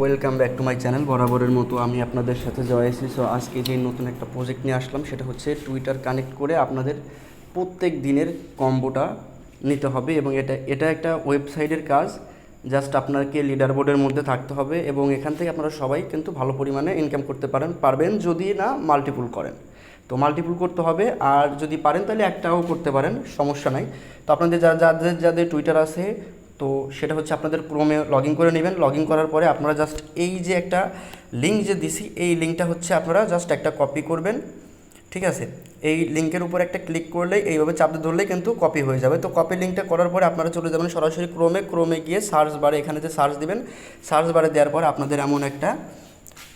Welcome back to my channel বরাবরের মতো আমি আপনাদের সাথে জয়েছি সো আজকে যে নতুন একটা প্রজেক্ট নিয়ে আসলাম, সেটা হচ্ছে টুইটার কানেক্ট করে আপনাদের প্রত্যেক দিনের কম্বোটা নিতে হবে এবং এটা এটা একটা ওয়েবসাইটের কাজ। জাস্ট আপনাকে লিডার বোর্ডের মধ্যে থাকতে হবে এবং এখান থেকে আপনারা সবাই কিন্তু ভালো পরিমাণে ইনকাম করতে পারেন, পারবেন যদি না মাল্টিপুল করেন। তো মাল্টিপুল করতে হবে, আর যদি পারেন তাহলে একটাও করতে পারেন, সমস্যা নাই। তো আপনাদের যা, যাদের যাদের টুইটার আছে তো সেটা হচ্ছে আপনাদের ক্রোমে লগ করে নেবেন। লগ করার পরে আপনারা জাস্ট এই যে একটা লিঙ্ক যে দিছি, এই লিঙ্কটা হচ্ছে আপনারা জাস্ট একটা কপি করবেন। ঠিক আছে? এই লিঙ্কের উপর একটা ক্লিক করলেই এইভাবে চাপতে ধরলেই কিন্তু কপি হয়ে যাবে। তো কপি লিঙ্কটা করার পরে আপনারা চলে যাবেন সরাসরি ক্রোমে ক্রোমে গিয়ে সার্চ বারে এখানে যে সার্চ দিবেন সার্চ বারে দেওয়ার পর আপনাদের এমন একটা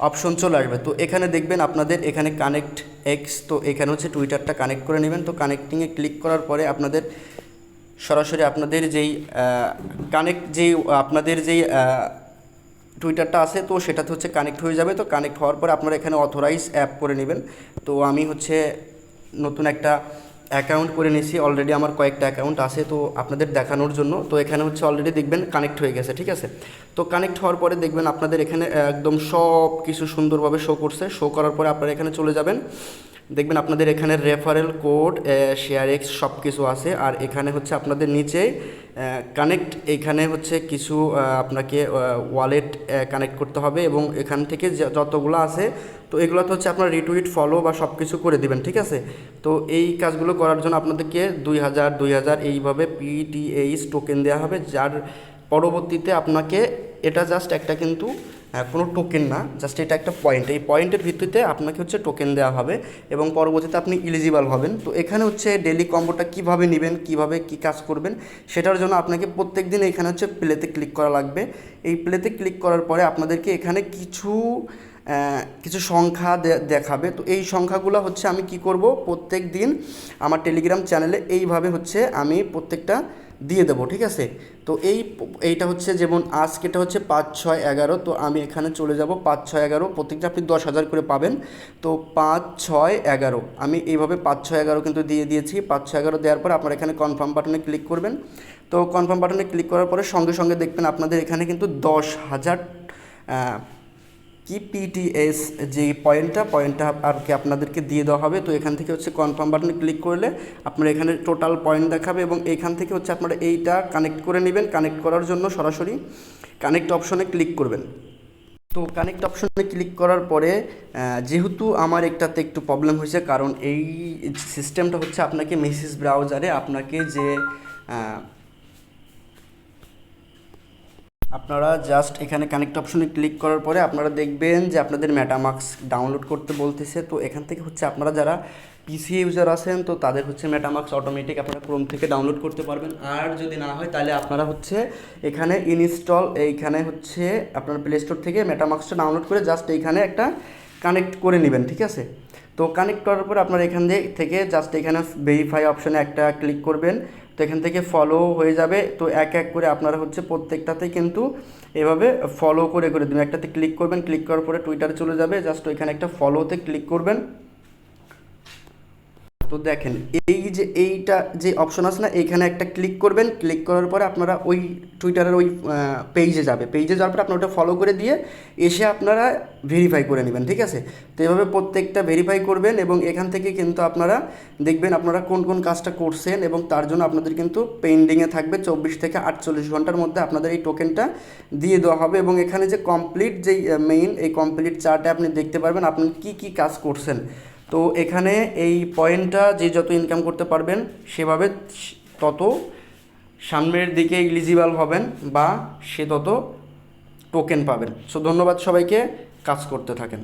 অপশন চলে আসবে। তো এখানে দেখবেন আপনাদের এখানে কানেক্ট এক্স তো এখানে হচ্ছে টুইটারটা কানেক্ট করে নেবেন। তো কানেক্টিংয়ে ক্লিক করার পরে আপনাদের সরাসরি আপনাদের যেই কানেক্ট যেই, আপনাদের যেই টুইটারটা আছে, তো সেটাতে হচ্ছে কানেক্ট হয়ে যাবে। তো কানেক্ট হওয়ার পর আপনারা এখানে অথরাইজ অ্যাপ করে নেবেন। তো আমি হচ্ছে নতুন একটা অ্যাকাউন্ট করে নিয়েছি। অলরেডি আমার কয়েকটা অ্যাকাউন্ট আছে, তো আপনাদের দেখানোর জন্য। তো এখানে হচ্ছে অলরেডি দেখবেন কানেক্ট হয়ে গেছে, ঠিক আছে? তো কানেক্ট হওয়ার পরে দেখবেন আপনাদের এখানে একদম সব কিছু সুন্দরভাবে শো করছে। শো করার পরে আপনারা এখানে চলে যাবেন। দেখবেন আপনাদের এখানে রেফারেল কোড শেয়ার এক্স সব কিছু আছে। আর এখানে হচ্ছে আপনাদের নিচে কানেক্ট এইখানে হচ্ছে কিছু আপনাকে ওয়ালেট কানেক্ট করতে হবে এবং এখান থেকে যতগুলো আছে, তো এগুলো তো হচ্ছে আপনার রিটুইট ফলো বা সব কিছু করে দিবেন, ঠিক আছে? তো এই কাজগুলো করার জন্য আপনাদেরকে দুই হাজার দুই হাজার এইভাবে পিটিএইচ টোকেন দেওয়া হবে, যার পরবর্তীতে আপনাকে এটা জাস্ট একটা কিন্তু কোনো টোকেন না জাস্ট এটা একটা পয়েন্ট এই পয়েন্টের ভিত্তিতে আপনাকে হচ্ছে টোকেন দেওয়া হবে এবং পরবর্তীতে আপনি ইলিজিবল হবেন। তো এখানে হচ্ছে ডেলি কম্বোটা কীভাবে নেবেন, কীভাবে কি কাজ করবেন, সেটার জন্য আপনাকে প্রত্যেক দিন এখানে হচ্ছে প্লেতে ক্লিক করা লাগবে। এই প্লেতে ক্লিক করার পরে আপনাদেরকে এখানে কিছু কিছু সংখ্যা দেখাবে। তো এই সংখ্যাগুলো হচ্ছে আমি কি করব? প্রত্যেক দিন আমার টেলিগ্রাম চ্যানেলে এইভাবে হচ্ছে আমি প্রত্যেকটা দিয়ে দেবো, ঠিক আছে? তো এই এইটা হচ্ছে যেমন আজকেটা হচ্ছে পাঁচ, ছয়, এগারো, তো আমি এখানে চলে যাব পাঁচ, ছয়, এগারো। প্রত্যেকটা আপনি দশ হাজার করে পাবেন। তো পাঁচ, ছয়, এগারো। আমি এইভাবে পাঁচ, ছয়, এগারো কিন্তু দিয়ে দিয়েছি। পাঁচ, ছয়, এগারো দেওয়ার পর আপনারা এখানে কনফার্ম বাটনে ক্লিক করবেন। তো কনফার্ম বাটনে ক্লিক করার পরে সঙ্গে সঙ্গে দেখবেন আপনাদের এখানে কিন্তু দশ হাজার আহ, কি পিটিএস যে পয়েন্টটা পয়েন্টটা আর কি আপনাদেরকে দিয়ে দেওয়া হবে তো এখান থেকে হচ্ছে কনফার্ম বাটনে ক্লিক করলে আপনারা এখানে টোটাল পয়েন্ট দেখাবে এবং এখান থেকে হচ্ছে আপনারা এইটা কানেক্ট করে নেবেন। কানেক্ট করার জন্য সরাসরি কানেক্ট অপশনে ক্লিক করবেন। তো কানেক্ট অপশনে ক্লিক করার পরে যেহেতু আমার একটাতে একটু প্রবলেম হয়েছে কারণ এই সিস্টেমটা হচ্ছে আপনাকে মেসেজ ব্রাউজারে আপনাকে যে আপনারা জাস্ট এখানে কানেক্ট অপশনে ক্লিক করার পরে আপনারা দেখবেন যে আপনাদের মেটামাক্স ডাউনলোড করতে বলতেছে। তো এখান থেকে হচ্ছে আপনারা যারা পিসি ইউজার আছেন, তো তাদের হচ্ছে মেটামাক্স অটোমেটিক আপনারা ক্রোম থেকে ডাউনলোড করতে পারবেন। আর যদি না হয়, তাহলে আপনারা হচ্ছে এখানে ইনস্টল এইখানে হচ্ছে আপনার প্লে স্টোর থেকে মেটামাক্সটা ডাউনলোড করে জাস্ট এইখানে একটা কানেক্ট করে নেবেন, ঠিক আছে? তো কানেক্ট করার পর আপনার এখান থেকে জাস্ট এখানে ভেরিফাই অপশানে একটা ক্লিক করবেন। তো এখান থেকে ফলো হয়ে যাবে। তো এক এক করে আপনারা হচ্ছে প্রত্যেকটাতে কিন্তু এভাবে ফলো করে করে দেবেন। একটাতে ক্লিক করবেন। ক্লিক করার পরে টুইটারে চলে যাবে। জাস্ট ওইখানে একটা ফলোতে ক্লিক করবেন। তো দেখেন, এই যে এইটা যে অপশন আছে না, এইখানে একটা ক্লিক করবেন ক্লিক করার পরে আপনারা ওই টুইটারের ওই পেজে যাবে। পেজে যাওয়ার পরে আপনারা ওটা ফলো করে দিয়ে এসে আপনারা ভেরিফাই করে নেবেন, ঠিক আছে? তো এভাবে প্রত্যেকটা ভেরিফাই করবেন এবং এখান থেকে কিন্তু আপনারা দেখবেন আপনারা কোন কোন কাজটা করছেন এবং তার জন্য আপনাদের কিন্তু পেন্ডিংয়ে থাকবে চব্বিশ থেকে আটচল্লিশ ঘণ্টার মধ্যে আপনাদের এই টোকেনটা দিয়ে দেওয়া হবে এবং এখানে যে কমপ্লিট যেই মেইন এই কমপ্লিট চার্টে আপনি দেখতে পারবেন আপনি কি কি কাজ করছেন। তো এখানে এই পয়েন্টটা যে যত ইনকাম করতে পারবেন, সেভাবে তত সামনের দিকে ইলিজিবল হবেন বা সে তত টোকেন পাবেন। সো ধন্যবাদ সবাইকে, কাজ করতে থাকেন।